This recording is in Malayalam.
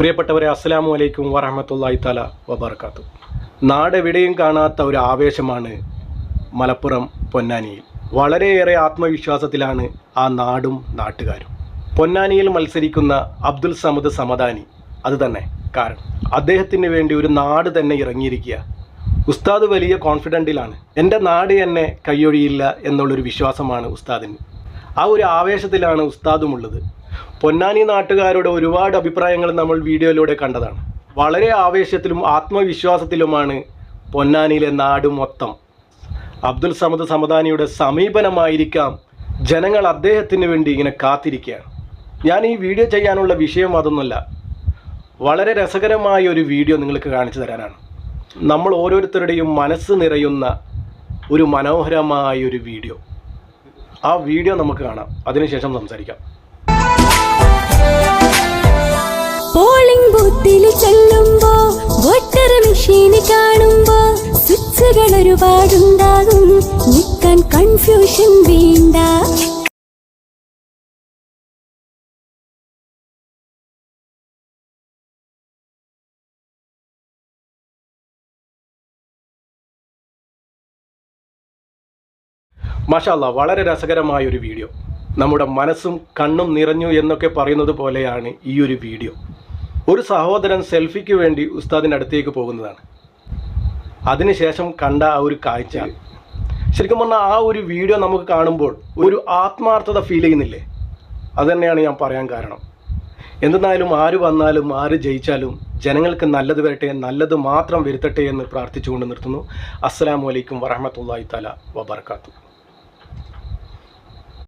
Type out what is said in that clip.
പ്രിയപ്പെട്ടവരെ അസ്സലാമു അലൈക്കും വറഹമത്തല്ലായി തല വബർക്കാത്തു നാടെവിടെയും കാണാത്ത ഒരു ആവേശമാണ് മലപ്പുറം പൊന്നാനിയിൽ. വളരെയേറെ ആത്മവിശ്വാസത്തിലാണ് ആ നാടും നാട്ടുകാരും. പൊന്നാനിയിൽ മത്സരിക്കുന്ന അബ്ദുൽ സമദ് സമദാനി അത് തന്നെ കാരണം. അദ്ദേഹത്തിന് വേണ്ടി ഒരു നാട് തന്നെ ഇറങ്ങിയിരിക്കുക. ഉസ്താദ് വലിയ കോൺഫിഡന്റിലാണ്. എന്റെ നാട് എന്നെ കൈയൊഴിയില്ല എന്നുള്ളൊരു വിശ്വാസമാണ് ഉസ്താദിന്. ആ ഒരു ആവേശത്തിലാണ് ഉസ്താദുമുള്ളത് പൊന്നാനി നാട്ടുകാരുടെ ഒരുപാട് അഭിപ്രായങ്ങൾ നമ്മൾ വീഡിയോയിലൂടെ കണ്ടതാണ്. വളരെ ആവേശത്തിലും ആത്മവിശ്വാസത്തിലുമാണ് പൊന്നാനിയിലെ നാട് മൊത്തം. അബ്ദുൽ സമദ് സമദാനിയുടെ സമീപനമായിരിക്കാം ജനങ്ങൾ അദ്ദേഹത്തിന് വേണ്ടി ഇങ്ങനെ കാത്തിരിക്കുകയാണ്. ഞാൻ ഈ വീഡിയോ ചെയ്യാനുള്ള വിഷയം അതൊന്നുമല്ല. വളരെ രസകരമായ ഒരു വീഡിയോ നിങ്ങൾക്ക് കാണിച്ചു തരാനാണ്. നമ്മൾ ഓരോരുത്തരുടെയും മനസ്സ് നിറയുന്ന ഒരു മനോഹരമായ ഒരു വീഡിയോ. ആ വീഡിയോ നമുക്ക് കാണാം. അതിനുശേഷം സംസാരിക്കാം. ഒരുപാടുണ്ടാകും. നിൽക്കാൻ കൺഫ്യൂഷൻ വേണ്ട. മാഷാല്ല വളരെ രസകരമായ ഒരു വീഡിയോ. നമ്മുടെ മനസ്സും കണ്ണും നിറഞ്ഞു എന്നൊക്കെ പറയുന്നത് പോലെയാണ് ഈ ഒരു വീഡിയോ. ഒരു സഹോദരൻ സെൽഫിക്ക് വേണ്ടി ഉസ്താദിന്റെ അടുത്തേക്ക് പോകുന്നതാണ്. അതിനുശേഷം കണ്ട ആ ഒരു കാഴ്ച. ശരിക്കും പറഞ്ഞാൽ ആ ഒരു വീഡിയോ നമുക്ക് കാണുമ്പോൾ ഒരു ആത്മാർത്ഥത ഫീൽ ചെയ്യുന്നില്ലേ? അതുതന്നെയാണ് ഞാൻ പറയാൻ കാരണം. എന്തെന്നാലും ആര് വന്നാലും ആര് ജയിച്ചാലും ജനങ്ങൾക്ക് നല്ലത് വരട്ടെ നല്ലത് മാത്രം വരുത്തട്ടെ എന്ന് പ്രാർത്ഥിച്ചുകൊണ്ട് നിർത്തുന്നു. അസ്സാം വലൈക്കും വറഹമത്തല്ലാഹി തല വബർക്കാത്തു